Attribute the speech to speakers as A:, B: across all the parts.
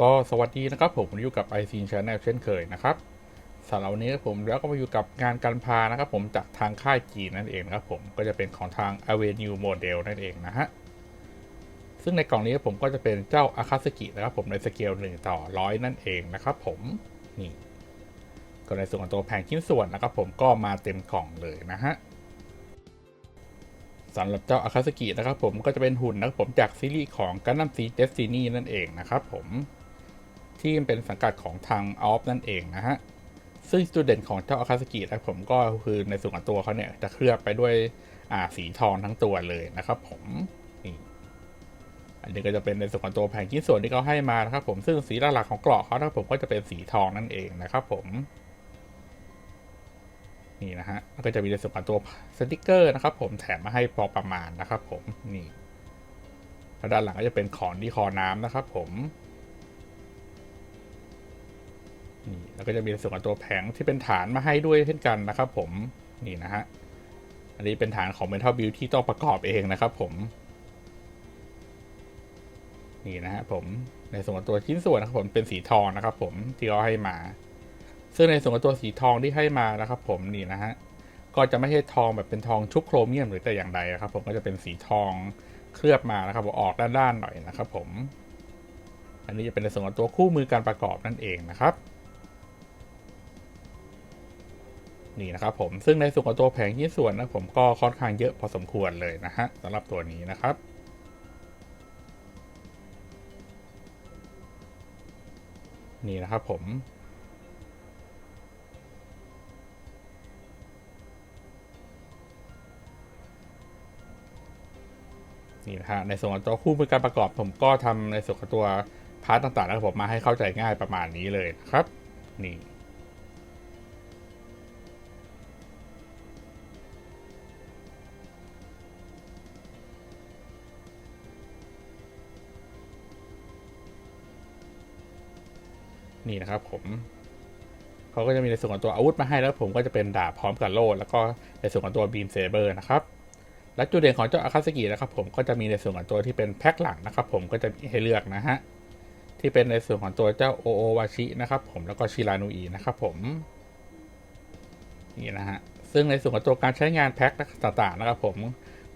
A: ก็สวัสดีนะครับผมอยู่กับ i c Channel เช่นเคยนะครับสำหรับวันนี้ผมแล้วก็มาอยู่กับงานการพานะครับผมจากทางค่ายจีนนั่นเองนะครับผมก็จะเป็นของทาง Avenue Model นั่นเองนะฮะซึ่งในกล่องนี้ผมก็จะเป็นเจ้าอาคาสกินะครับผมในสเกล1ต่อร้อยนั่นเองนะครับผมนี่ก็ในส่วนของตัวแผงชิ้นส่วนนะครับผมก็มาเต็มกล่องเลยนะฮะสำหรับเจ้าอาคาสกินะครับผมก็จะเป็นหุ่นนะครับผมจากซีรีส์ของกันนัมซีเดสตินีนั่นเองนะครับผม ที่เป็นสังกัดของทางออฟนั่นเองนะฮะ ซึ่งจุดเด่นของเจ้าอาคาสกินะผมก็คือในส่วนของตัวเขาเนี่ยจะเคลือบไปด้วยอ่าสีทองทั้งตัวเลยนะครับผมนี่อันนี้ก็จะเป็นในส่วนของตัวแผงชิ้นส่วนที่เขาให้มานะครับผมซึ่งสีหลักๆของเกราะเขานะครับผมก็จะเป็นสีทองนั่นเองนะครับผมนี่นะฮะแล้วก็จะมีในส่วนของตัวสติกเกอร์นะครับผมแถมมาให้พอประมาณนะครับผมนี่แล้วด้านหลังก็จะเป็นขอนที่คอน้ำนะครับผม นี่แล้วก็จะมีส่วนของตัวแผงที่เป็นฐานมาให้ด้วยเช่นกันนะครับ ผมนี่นะฮะอันนี้เป็นฐานของ Metal Build ที่ต้องประกอบเองนะครับ ผม นี่นะฮะผมในส่วนของตัวชิ้นส่วนนะครับผมเป็นสีทองนะครับ ผมที่เขาให้มา ซึ่งในส่วนของตัวสีทองที่ให้มานะครับ ผมนี่นะฮะก็จะไม่ใช่ทองแบบเป็นทองชุบโครเมียมหรือแต่อย่างใดนะครับ ผมก็จะเป็นสีทองเคลือบมานะครับออกด้านๆหน่อยนะครับ ผม อันนี้จะเป็นในส่วนของตัวคู่มือการประกอบนั่นเองนะครับ นี่นะครับผมซึ่งในส่วนของตัวแผงชิ้นส่วนนะผมก็ค่อนข้างเยอะพอสมควรเลยนะฮะสำหรับตัวนี้นะครับนี่นะครับผม นี่นะฮะในส่วนของตัวคู่มือการประกอบผมก็ทำในส่วนของตัวพาร์ตต่างๆนะครับผมมาให้เข้าใจง่ายประมาณนี้เลยนะครับ นี่ นี่นะครับผมเขาก็จะมีในส่วนของตัวอาวุธมาให้แล้วผมก็จะเป็นดาบพร้อมกับโล่แล้วก็ในส่วนของตัวบีมเซเบอร์นะครับและจุดเด่นของเจ้าอาคาสกินะครับผมก็จะมีในส่วนของตัวที่เป็นแพ็คหลังนะครับผมก็จะมีให้เลือกนะฮะที่เป็นในส่วนของตัวเจ้าโอโอวาชินะครับผมแล้วก็ชิรานูอีนะครับผมนี่นะฮะซึ่งในส่วนของตัวการใช้งานแพ็คต่างๆนะครับผม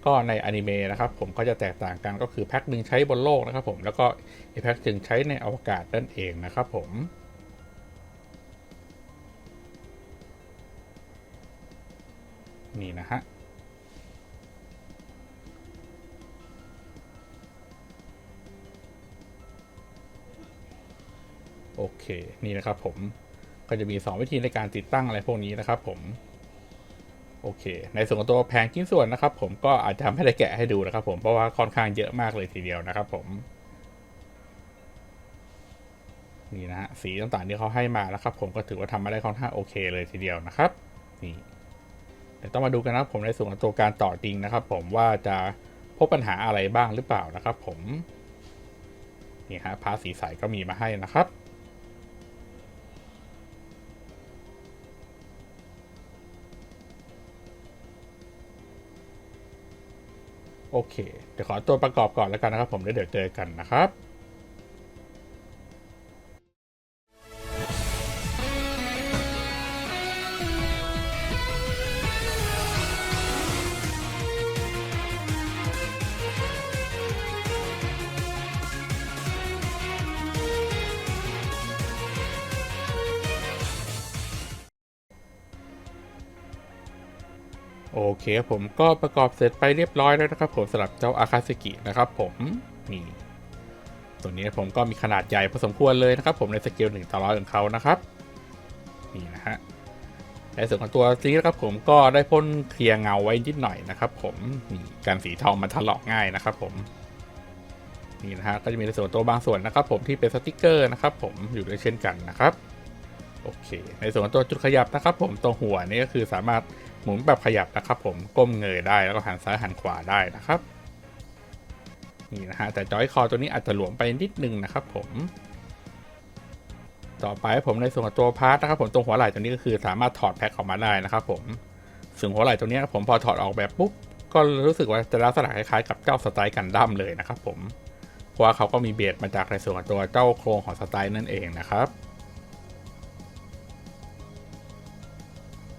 A: ก็ในอนิเมะนะครับผมก็จะแตกต่างกันก็คือแพ็คหนึ่งใช้บนโลกนะครับผมแล้วก็อีกแพ็คหนึ่งใช้ในอวกาศนั่นเองนะครับผมนี่นะฮะโอเค นี่นะครับผมก็จะมี 2 วิธีในการติดตั้งอะไรพวกนี้นะครับผม โอเค ในส่วนของตัวแผงชิ้นส่วนนะครับ ผมก็อาจจะไม่ได้แกะให้ดูนะครับ ผมเพราะว่าค่อนข้างเยอะมากเลยทีเดียวนะครับผมนี่นะฮะสีต่างๆที่เขาให้มานะครับ ผมก็ถือว่าทำมาได้ค่อนข้างโอเคเลยทีเดียวนะครับนี่เดี๋ยวต้องมาดูกันนะผมในส่วนของตัวการต่อจริงนะครับ ผมว่าจะพบปัญหาอะไรบ้างหรือเปล่านะครับ ผมนี่ฮะพาสีใสก็มีมาให้นะครับ โอเค เดี๋ยวขอตัวประกอบก่อนแล้วกันนะครับ ผมเดี๋ยวเจอกันนะครับ โอเคครับผมก็ประกอบเสร็จไปเรียบร้อยแล้วนะครับผมสำหรับเจ้าอาคาสกินะครับผมนี่ตัวนี้ผมก็มีขนาดใหญ่พอสมควรเลยนะครับผมในสเกลหนึ่งต่อร้อยของเขานะครับนี่นะฮะในส่วนของตัวซีนะครับผมก็ได้พ่นเคลียร์เงาไว้นิดหน่อยนะครับ ผมนี่การสีทองมันถลอกง่ายนะครับ ผมนี่นะฮะก็จะมีในส่วนตัวบางส่วนนะครับ ผมที่เป็นสติกเกอร์นะครับ ผมอยู่ด้วยเช่นกันนะครับโอเค ในส่วนของตัวจุดขยับนะครับ ผมตรงหัวนี่ก็คือสามารถ หมุนแบบขยับนะครับผมก้มเงยได้แล้วก็หันซ้ายหันขวาได้นะครับนี่นะฮะแต่จอยคอตัวนี้อาจจะหลวมไปนิดนึงนะครับผม ต่อไปผมในส่วนของตัวพาร์ทนะครับผมตรงหัวไหล่ตัวนี้ก็คือสามารถถอดแพ็คออกมาได้นะครับผมส่วนหัวไหล่ตัวนี้ผมพอถอดออกแบบปุ๊บก็รู้สึกว่าจะลักษณะคล้ายๆกับเจ้าสไตล์กันดั้มเลยนะครับผมเพราะว่าเขาก็มีเบสมาจากในส่วนของตัวเจ้าโครงของสไตล์นั่นเองนะครับ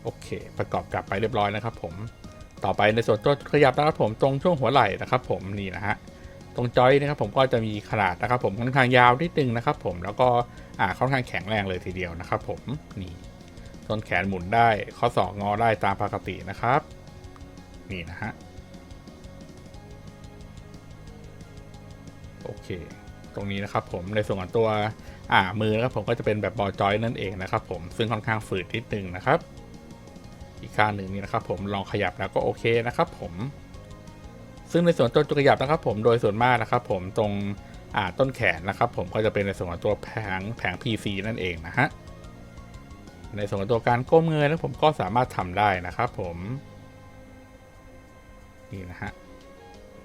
A: โอเค ประกอบกลับไปเรียบร้อยนะครับผมต่อไปในส่วนตัวขยับนะครับผมตรงช่วงหัวไหล่นะครับ ผมนี่นะฮะตรงจอยนะครับผมก็จะมีขนาดนะครับ ผมค่อนข้างยาวนิดนึงนะครับ ผมแล้วก็อ่าค่อนข้างแข็งแรงเลยทีเดียวนะครับ ผมนี่ต้นแขนหมุนได้ข้อศอกงอได้ตามปกตินะครับ นี่นะฮะโอเค ตรงนี้นะครับผมในส่วนของตัวอ่ามือนะครับผมก็จะเป็นแบบบอจอยนั่นเองนะครับ ผมซึ่งค่อนข้างฝืดนิดนึงนะครับ อีกาหนึ่งนี่นะครับผมลองขยับแล้วก็โอเคนะครับผม ซึ่งในส่วนตัวจุดขยับนะครับผมโดยส่วนมากนะครับผมตรงต้นแขนนะครับผมก็จะเป็นในส่วนของตัวแผงแผง PC นั่นเองนะฮะในส่วนของตัวการก้มเงยนะผมก็สามารถทำได้นะครับผมนี่นะฮะ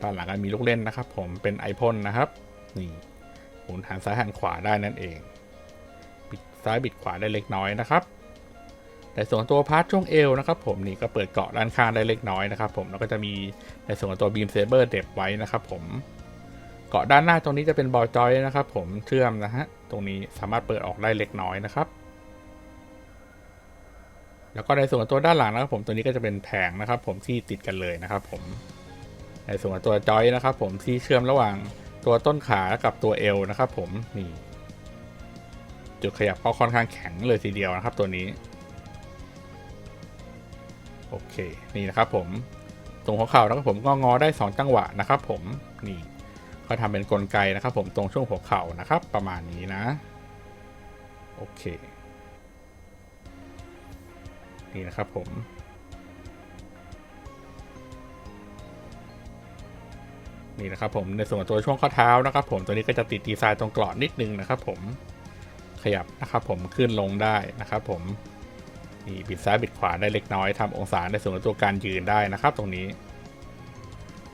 A: ด้านหลังก็มีลูกเล่นนะครับ ผมเป็นไอพ่นนะครับนี่หมุนหันซ้ายหันขวาได้นั่นเอง บิดซ้ายบิดขวาได้เล็กน้อยนะครับ ในส่วนตัวพาร์ทช่วงเอวนะครับผมนี่ก็เปิดเกาะด้านข้างได้เล็กน้อยนะครับผมแล้วก็จะมีในส่วนตัวบีมเซเบอร์เด็บไว้นะครับผมเกาะด้านหน้าตรงนี้จะเป็นบอลจอยนะครับผมเชื่อมนะฮะตรงนี้สามารถเปิดออกได้เล็กน้อยนะครับ แล้วก็ในส่วนตัวด้านหลังนะครับผมตัวนี้ก็จะเป็นแผงนะครับ ผมที่ติดกันเลยนะครับผมในส่วนตัวจอยนะครับ ผมที่เชื่อมระหว่างตัวต้นขากับตัวเอวนะครับ ผมนี่จุดขยับก็ค่อนข้างแข็งเลยทีเดียวนะครับ ตัวนี้ โอเคนี่นะครับผมตรงหัวเข่านะครับผมก็งอได้ 2 จังหวะนะครับ ผมนี่ก็ทำเป็นนกลไกนะครับ ผมตรงช่วงหัวเข่านะครับ ประมาณนี้นะโอเคนี่นะครับผมนี่นะครับผมในส่วนของตัวช่วงข้อเท้านะครับ ผมตัวนี้ก็จะติดดีไซน์ตรงกรอบนิดนึงนะครับ ผมขยับนะครับ ผมขึ้นลงได้นะครับ ผม นี่บิดซ้ายบิดขวาได้เล็กน้อยทำองศาในส่วนของตัวการยืนได้นะครับตรงนี้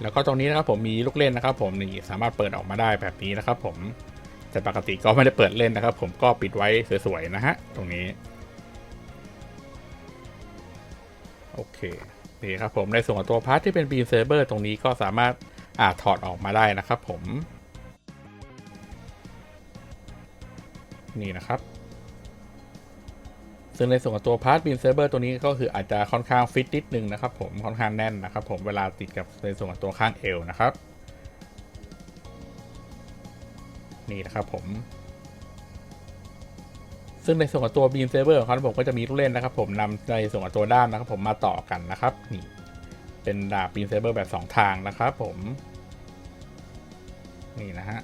A: แล้วก็ตรงนี้นะครับผมมีลูกเล่นนะครับ ผมนี่สามารถเปิดออกมาได้แบบนี้นะครับผมแต่ปกติก็ไม่ได้เปิดเล่นนะครับ ผมก็ปิดไว้สวยๆนะฮะตรงนี้โอเคนี่ครับผมในส่วนของตัวพาร์ทที่เป็น Beam Saber ตรงนี้ก็สามารถอ่าถอดออกมาได้นะครับผม นี่นะครับ ซึ่งในส่วนของตัวพาร์ท Beam Saber ตัวนี้ก็คืออาจจะค่อนข้างฟิตนิดนึงนะครับผมค่อนข้างแน่นนะครับผมเวลาติดกับในส่วนของตัวข้างเอวนะครับ นี่นะครับผม ซึ่งในส่วนของตัว Beam Saber ของเขาผมก็จะมีลูกเล่นนะครับ ผมนำในส่วนของตัวด้ามนะครับ ผมมาต่อกันนะครับนี่เป็นดาบ Beam Saber แบบ 2 ทางนะครับ ผม นี่นะฮะ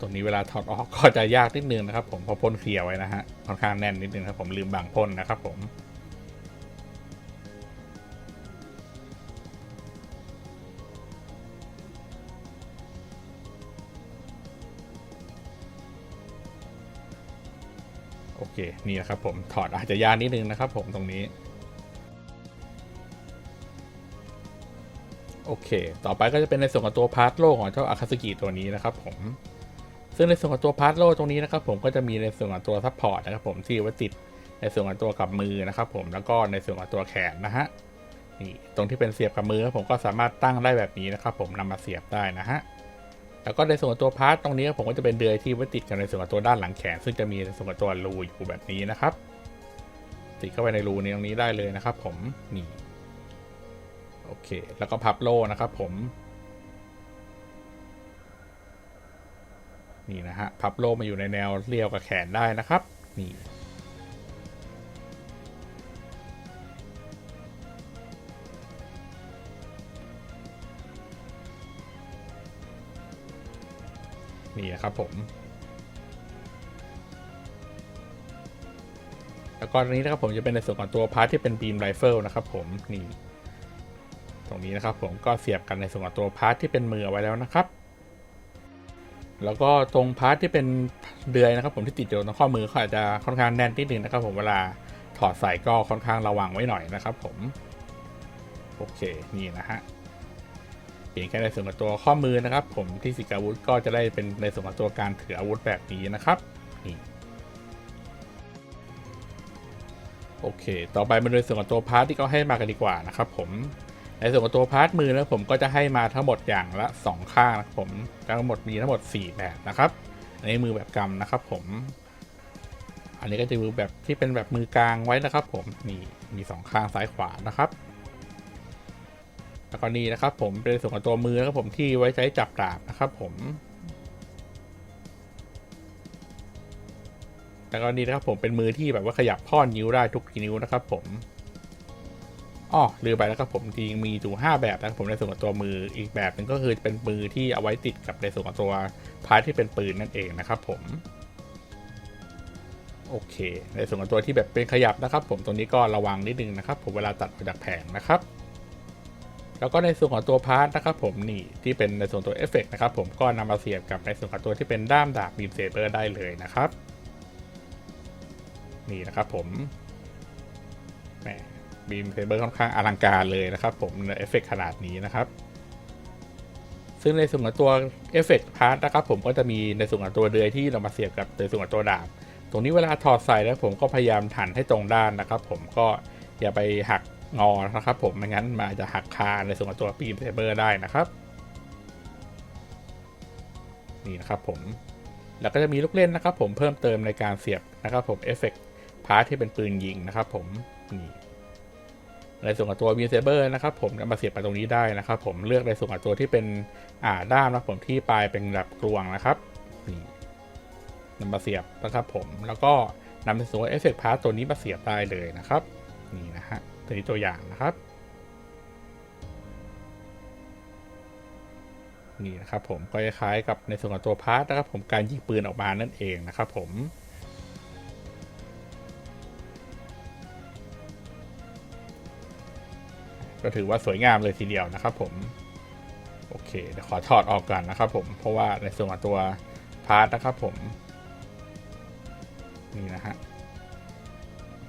A: ตัวนี้เวลาถอดออกก็จะยากนิดนึงนะครับ ผมเพราะพ่นเคลียร์ไว้นะฮะค่อนข้างแน่นนิดนึงครับผมลืมบางพ่นนะครับผมโอเคนี่นะครับผมถอดอาจจะยากนิดนึงนะครับ ผมตรงนี้โอเค ต่อไปก็จะเป็นในส่วนของตัวพาร์ทโลของเจ้าอาคาสกิตัวนี้นะครับผม ซึ่งในส่วนของตัวพาร์ทโลตรงนี้นะครับผมก็จะมีในส่วนของตัวซัพพอร์ตนะครับผมที่ไว้ติดในส่วนของตัวกับมือนะครับผมแล้วก็ในส่วนของตัวแขนนะฮะนี่ตรงที่เป็นเสียบกับมือผมก็สามารถตั้งได้แบบนี้นะครับผมนำมาเสียบได้นะฮะแล้วก็ในส่วนของตัวพาร์ทตรงนี้ผมก็จะเป็นเดือยที่ไว้ติดกันในส่วนของตัวด้านหลังแขน ซึ่งจะมีในส่วนของตัวรูอยู่แบบนี้นะครับ ติดเข้าไปในรูนี้ตรงนี้ได้เลยนะครับ ผมนี่โอเค แล้วก็พับโล่นะครับ ผม นี่นะฮะพับโล่มาอยู่ในแนวเรียวกับแขนได้นะครับนี่นี่นะครับผม แล้วก็ตรงนี้นะครับผมจะเป็นในส่วนของตัวพาร์ทที่เป็นบีมไรเฟิลนะครับผมนี่ ตรงนี้นะครับผมก็เสียบกันในส่วนของตัวพาร์ทที่เป็นมือเอาไว้แล้วนะครับ แล้วก็ตรงพาร์ทที่เป็นเดือยนะครับ ผมที่ติดอยู่ตรงข้อมือเขาอาจจะค่อนข้างแน่นนิดนึงนะครับ ผมเวลาถอดใส่ก็ค่อนข้างระวังไว้หน่อยนะครับผม โอเคนี่นะฮะเปลี่ยนแค่ในส่วนของตัวข้อมือนะครับ ผมที่สิกาวุธก็จะได้เป็นในส่วนของตัวการถืออาวุธแบบนี้นะครับนี่โอเค ต่อไปมาในส่วนของตัวพาร์ทที่เขาให้มากันดีกว่านะครับผม ในส่วนของตัวพาร์ทมือนะผมก็จะให้มาทั้งหมดอย่างละ 2 ข้างนะครับผมทั้งหมดมีทั้งหมด 4 แบบนะครับ อันนี้มือแบบกำนะครับ ผม อันนี้ก็จะมือแบบที่เป็นแบบมือกลางไว้นะครับ ผมนี่มี 2 ข้างซ้ายขวานะครับแล้วก็นี่นะครับ ผมเป็นส่วนของตัวมือนะครับผมที่ไว้ใช้จับดาบนะครับ ผมแล้วก็นี่นะครับผมเป็นมือที่แบบว่าขยับข้อนิ้วได้ทุกนิ้วนะครับ ผม อ๋อลืมไปแล้วครับผมจริงมีอยู่5แบบนะครับผมในส่วนของตัวมืออีกแบบหนึ่งก็คือเป็นมือที่เอาไว้ติดกับในส่วนของตัวพาร์ทที่เป็นปืนนั่นเองนะครับผมโอเค ในส่วนของตัวที่แบบเป็นขยับนะครับ ผมตรงนี้ก็ระวังนิดนึงนะครับ ผมเวลาตัดออกจากแผงนะครับ แล้วก็ในส่วนของตัวพาร์ทนะครับผมนี่ที่เป็นในส่วนตัวเอฟเฟกนะครับผมก็นำมาเสียบกับในส่วนของตัวที่เป็นด้ามดาบบีมเซเบอร์ได้เลยนะครับ นี่นะครับผมแหม บีมเซเบอร์ค่อนข้างอลังการเลยนะครับผมในเอฟเฟกขนาดนี้นะครับซึ่งในส่วนของตัวเอฟเฟกพาร์ทนะครับผมก็จะมีในส่วนของตัวเดือยที่เรามาเสียบกับในส่วนของตัวดาบ ตรงนี้เวลาถอดใส่แล้วผมก็พยายามหันให้ตรงด้านนะครับ ผมก็อย่าไปหักงอนะครับผมไม่งั้นมันอาจจะหักคาในส่วนของตัวบีมเซเบอร์ได้นะครับนี่นะครับผมแล้วก็จะมีลูกเล่นนะครับ ผมเพิ่มเติมในการเสียบนะครับ ผมเอฟเฟกพาร์ทที่เป็นปืนยิงนะครับ ผมนี่ ในส่วนของตัวบีเซเบอร์นะครับผมนำมาเสียบไปตรงนี้ได้นะครับ ผมเลือกในส่วนของตัวที่เป็นอ่าด้ามนะผมที่ปลายเป็นแบบกลวงนะครับนี่นำมาเสียบนะครับผมแล้วก็นำในส่วนเอฟเฟกพาร์ทตัวนี้มาเสียบได้เลยนะครับ นี่นะฮะตัวนี้ตัวอย่างนะครับนี่นะครับผมก็คล้ายๆกับในส่วนของตัวพาร์ทนะครับผมการยิงปืนออกมานั่นเองนะครับผม ก็ถือว่าสวยงามเลยทีเดียวนะครับผมโอเคเดี๋ยวขอถอดออกก่อนนะครับผมเพราะว่าในส่วนของตัวพาร์ทนะครับผมนี่นะฮะ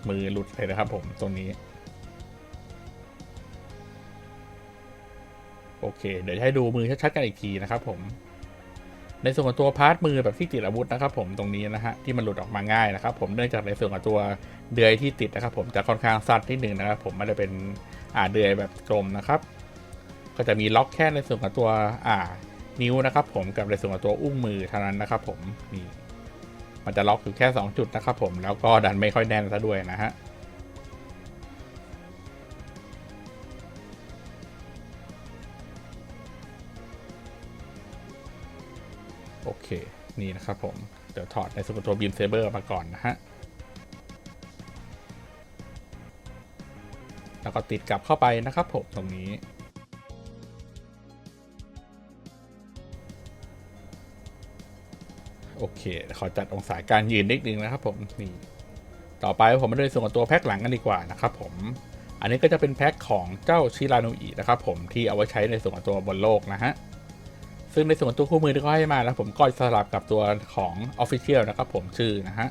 A: มือหลุดเลยนะครับผมตรงนี้ โอเค เดี๋ยวให้ดูมือชัดๆกันอีกทีนะครับผม ในส่วนของตัวพาร์ทมือแบบที่ติดอาวุธนะครับ ผมตรงนี้นะฮะที่มันหลุดออกมาง่ายนะครับ ผมเนื่องจากในส่วนของตัวเดือยที่ติดนะครับ ผมจะค่อนข้างสั้นนิดนึงนะครับ ผมไม่ได้เป็น อ่าเดือยแบบกลมนะครับ ก็จะมีล็อกแค่ในส่วนของตัวอ่านิ้วนะครับผมกับในส่วนของตัวอุ้งมือเท่านั้นนะครับผมนี่มันจะล็อกอยู่แค่ 2 จุดนะครับผมแล้วก็ดันไม่ค่อยแน่นซะด้วยนะฮะโอเค นี่นะครับผม เดี๋ยวถอดในส่วนของตัวบีมเซเบอร์มาก่อนนะฮะ ก็ติดกลับเข้าไปนะครับผมตรงนี้ โอเค ขอจัดองศาการยืนนิดนึงนะครับผมนี่ต่อไปผมมาดูในส่วนของตัวแพ็คหลังกันดีกว่านะครับผมอันนี้ก็จะเป็นแพ็คของเจ้าชิราโนอินะครับผมที่เอาไว้ใช้ในส่วนของตัวบนโลกนะฮะซึ่งในส่วนของตัวคู่มือที่เขาให้มาแล้วผมก็สลับกับตัวของ Official นะครับผมชื่อนะฮะ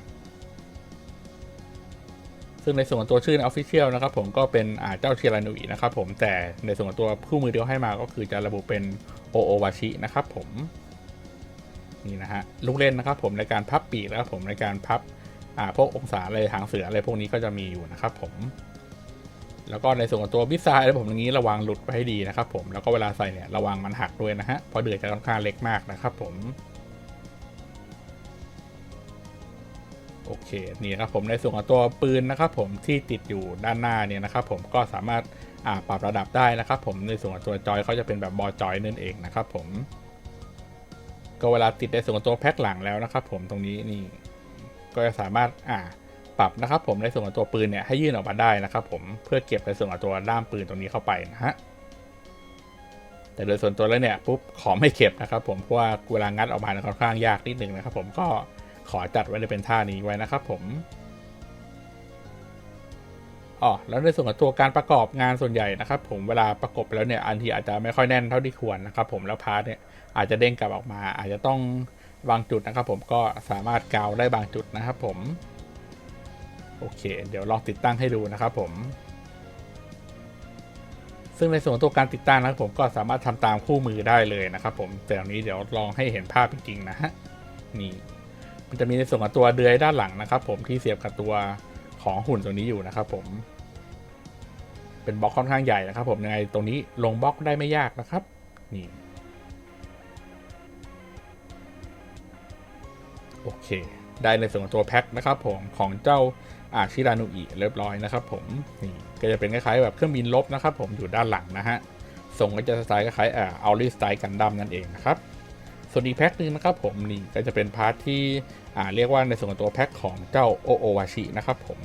A: ซึ่งในส่วนของตัวชื่อ Official นะครับผมก็เป็นเจ้าเชียรานุอินะครับผมแต่ในส่วนของตัวคู่มือที่เขาให้มาก็คือจะระบุเป็นโอโอวาชินะครับผมนี่นะฮะลูกเล่นนะครับผมในการพับปีกนะครับผมในการพับพวกองศาอะไรหางเสืออะไรพวกนี้ก็จะมีอยู่นะครับผมแล้วก็ในส่วนของตัวบิสไซด์ผมตรงนี้ระวังหลุดไปให้ดีนะครับผมแล้วก็เวลาใส่เนี่ยระวังมันหักด้วยนะฮะเพราะเดือยจะค่อนข้างเล็กมากนะครับผม โอเคนี่ครับผมในส่วนของตัวปืนนะครับผมที่ติดอยู่ด้านหน้าเนี่ยนะครับผมก็สามารถปรับระดับได้นะครับผมในส่วนของตัวจอยเขาจะเป็นแบบบอจอยนั่นเองนะครับผมก็เวลาติดในส่วนของตัวแพ็คหลังแล้วนะครับผมตรงนี้นี่ก็จะสามารถอ่าปรับนะครับผมในส่วนของตัวปืนเนี่ยให้ยื่นออกมาได้นะครับผมเพื่อเก็บในส่วนของตัวด้ามปืนตรงนี้เข้าไปนะฮะแต่โดยส่วนตัวแล้วเนี่ยปุ๊บขอไม่เก็บนะครับผมเพราะว่าเวลางัดออกมาค่อนข้างยากนิดหนึ่งนะครับผมก็ ขอจัดไว้ในเป็นท่านี้ไว้นะครับผมอ๋อแล้วในส่วนของตัวการประกอบงานส่วนใหญ่นะครับ ผมเวลาประกบไปแล้วเนี่ยอันที่อาจจะไม่ค่อยแน่นเท่าที่ควรนะครับ ผมแล้วพาร์ทเนี่ยอาจจะเด้งกลับออกมา อาจจะต้องบางจุดนะครับ ผมก็สามารถกาวได้บางจุดนะครับ ผมโอเค เดี๋ยวลองติดตั้งให้ดูนะครับผม ซึ่งในส่วนของตัวการติดตั้งนะครับผมก็สามารถทำตามคู่มือได้เลยนะครับผมแต่อันนี้เดี๋ยวลองให้เห็นภาพจริงๆนะฮะนี่ มันจะมีในส่วนของตัวเดือยด้านหลังนะครับ ผมที่เสียบกับตัวของหุ่นตัวนี้อยู่นะครับ ผม เป็นบล็อกค่อนข้างใหญ่นะครับ ผมยังไงตรงนี้ลงบล็อกได้ไม่ยากนะครับ นี่โอเค ได้ในส่วนของตัวแพ็คนะครับ ผมของเจ้าอาชิรานุอิเรียบร้อยนะครับ ผมนี่ก็จะเป็นคล้ายๆแบบเครื่องบินลบนะครับ ผมอยู่ด้านหลังนะฮะทรงก็จะสไตล์คล้ายๆอ่าเอาลิสไตล์กันดั้มนั่นเองนะครับ ส่วนอีกแพ็คหนึ่งนะครับผมนี่ก็จะเป็นพาร์ทที่อ่าเรียกว่าในส่วนของตัวแพ็คของเจ้าโอโอวาชินะครับผม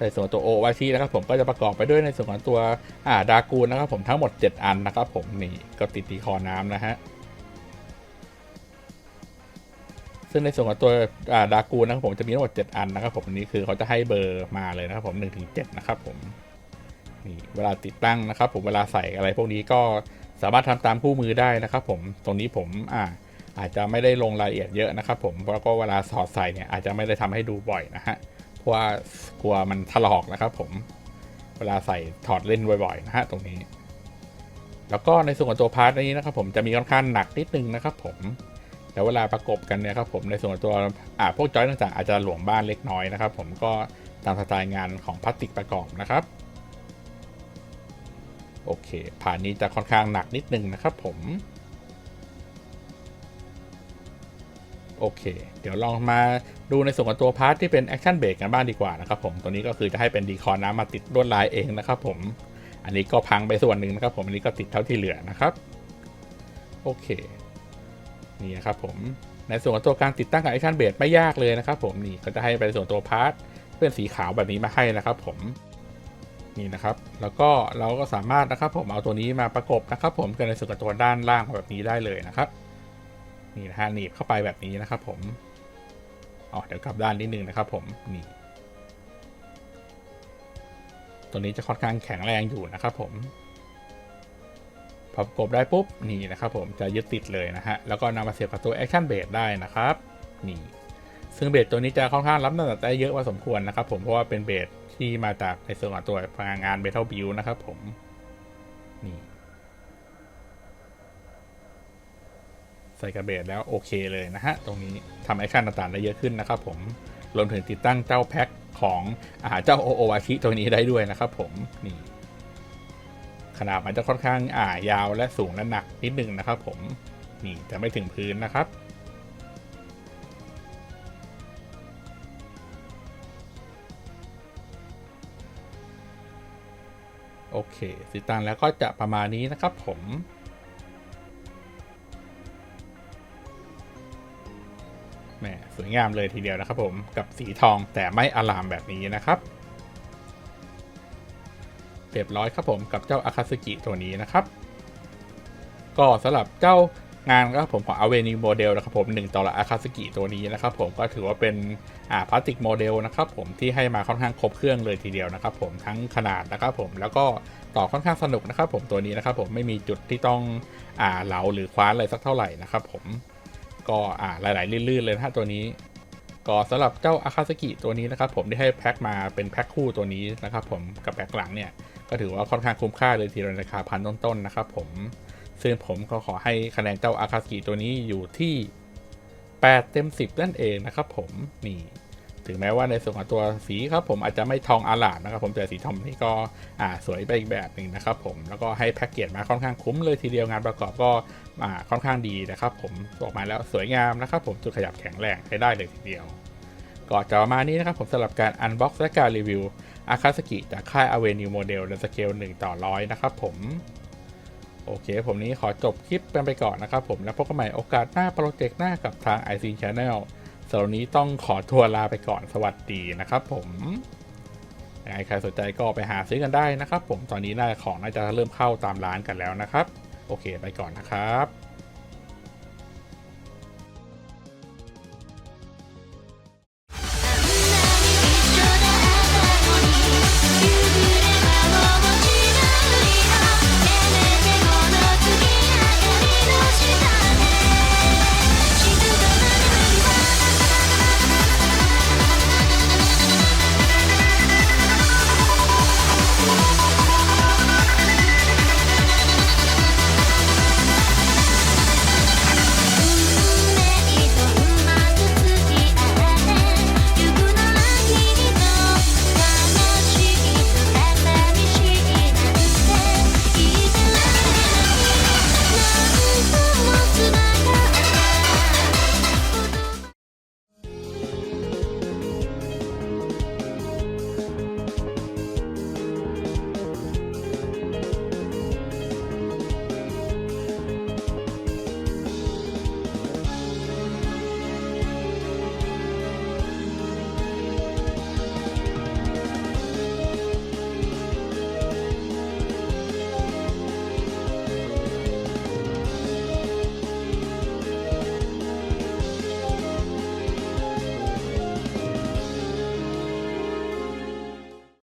A: ในส่วนของตัวโอวาชินะครับผมก็จะประกอบไปด้วยในส่วนของตัวอ่าดากูนะครับผมทั้งหมด 7 อันนะครับผมนี่ก็ติดที่คอน้ำนะฮะซึ่งในส่วนของตัวอ่าดากูนะครับผมจะมีทั้งหมด 7 อันนะครับผมนี้คือเขาจะให้เบอร์มาเลยนะครับผม1ถึง7นะครับผมนี่เวลาติดตั้งนะครับผมเวลาใส่อะไรพวกนี้ก็ สามารถทำตามคู่มือได้นะครับ ผมตรงนี้ผมอ่าอาจจะไม่ได้ลงรายละเอียดเยอะนะครับ ผมเพราะก็เวลาสอดใส่เนี่ยอาจจะไม่ได้ทำให้ดูบ่อยนะฮะเพราะว่ากลัวมันถลอกนะครับผมเวลาใส่ถอดเล่นบ่อยๆนะฮะตรงนี้ แล้วก็ในส่วนของตัวพาร์ทนี้นะครับ ผมจะมีค่อนข้างหนักนิดนึงนะครับ ผมแต่เวลาประกบกันเนี่ยครับผมในส่วนตัวอ่าพวกจอยต่างๆอาจจะหลวมบ้านเล็กน้อยนะครับ ผมก็ตามสไตล์งานของพลาสติกประกอบนะครับ โอเค ผ่านนี้จะค่อนข้างหนักนิดนึงนะครับผม โอเค เดี๋ยวลองมาดูในส่วนของตัวพาร์ทที่เป็นแอคชั่นเบรกกันบ้างดีกว่านะครับผม ตัวนี้ก็คือจะให้เป็นดีคอร์น้ำมาติดลวดลายเองนะครับผม อันนี้ก็พังไปส่วนหนึ่งนะครับผม อันนี้ก็ติดเท่าที่เหลือนะครับ โอเค นี่นะครับผม ในส่วนของตัวการติดตั้งกับแอคชั่นเบรกไม่ยากเลยนะครับผม นี่ก็จะให้เป็นส่วนตัวพาร์ทเป็นสีขาวแบบนี้มาให้นะครับผม นี่นะครับ แล้วก็เราก็สามารถนะครับผมเอาตัวนี้มาประกบนะครับ ผมกันในส่วนกับตัวด้านล่างแบบนี้ได้เลยนะครับนี่นะฮะหนีบเข้าไปแบบนี้นะครับ ผมอ๋อเดี๋ยวกลับด้านนิดนึงนะครับ ผมนี่ ตัวนี้จะค่อนข้างแข็งแรงอยู่นะครับ ผมพอประกบได้ปุ๊บนี่นะครับผมจะยึดติดเลยนะฮะแล้วก็นำมาเสียบกับตัว Action b a s ได้นะครับนี่ซึ่งเบสตัวนี้จะค่อนข้างรับน้ำหนักได้เยอะพอสมควรนะครับ ผมเพราะว่าเป็นเบส ที่มาจากในส่วนของตัวพลังงานเบทัลบิวนะครับผม นี่ ใส่กระเบสแล้วโอเคเลยนะฮะ ตรงนี้ทำแอคชั่นต่างๆได้เยอะขึ้นนะครับผมรวมถึงติดตั้งเจ้าแพ็คของอาเจ้าโอโอวาชิตัวนี้ได้ด้วยนะครับผมนี่ขนาดมันจะค่อนข้างอ่ายาวและสูงและหนักนิดนึงนะครับผมนี่แต่ไม่ถึงพื้นนะครับ เคสีตังแล้วก็จะประมาณนี้นะครับผมแหมสวยงามเลยทีเดียวนะครับผมกับสีทองแต่ไม่อลามแบบนี้นะครับเรียบร้อยครับผมกับเจ้าอาคาสึกิตัวนี้นะครับ ก็สำหรับเจ้า งานครับผมของ a v e n u e Model นะครับผม1ต่อละอาคาสึกิตัวนี้นะครับผมก็ถือว่าเป็นอ่าพลาสติกโมเดลนะครับผมที่ให้มาค่อนข้างครบเครื่องเลยทีเดียวนะครับผมทั้งขนาดนะครับผมแล้วก็ต่อค่อนข้างสนุกนะครับผมตัวนี้นะครับผมไม่มีจุดที่ต้องอ่าเหลาหรือคว้านอะไรสักเท่าไหร่นะครับผมก็อ่าหลาย ๆ ลื่น ๆ เลยนะฮะตัวนี้ก็สำหรับเจ้าอาคาสกิตัวนี้นะครับผมที่ให้แพ็คมาเป็นแพ็คคู่ตัวนี้นะครับผมกับแพ็คหลังเนี่ยก็ถือว่าค่อนข้างคุ้มค่าเลยทีเดียวราคาพันต้น ๆ นะครับผม ซึ่งผมก็ขอให้คะแนนเจ้าอาคาสกิตัวนี้อยู่ที่ 8 เต็ม 10 นั่นเองนะครับผมนี่ถึงแม้ว่าในส่วนของตัวสีครับผมอาจจะไม่ทองอาลามนะครับผมแต่สีทองนี่ก็อ่าสวยไปอีกแบบหนึ่งนะครับผมแล้วก็ให้แพ็กเกจมาค่อนข้างคุ้มเลยทีเดียวงานประกอบก็อ่าค่อนข้างดีนะครับผมออกมาแล้วสวยงามนะครับผมจุดขยับแข็งแรงใช้ได้เลยทีเดียวก็จะประมาณนี้นะครับผมสำหรับการอันบ็อกซ์และการรีวิวอาคาสกิจากค่าย a v e n u e Model ในสเกล1ต่อ100นะครับผม โอเค ผมนี้ขอจบคลิปกันไปก่อนนะครับผมแล้วพบกันใหม่โอกาสหน้าโปรเจกต์หน้ากับทาง IC Channel สำหรับนนี้ต้องขอทัวร์ลาไปก่อนสวัสดีนะครับผมยังไงใครสนใจก็ไปหาซื้อกันได้นะครับผมตอนนี้น่าของน่าจะเริ่มเข้าตามร้านกันแล้วนะครับ โอเคไปก่อนนะครับ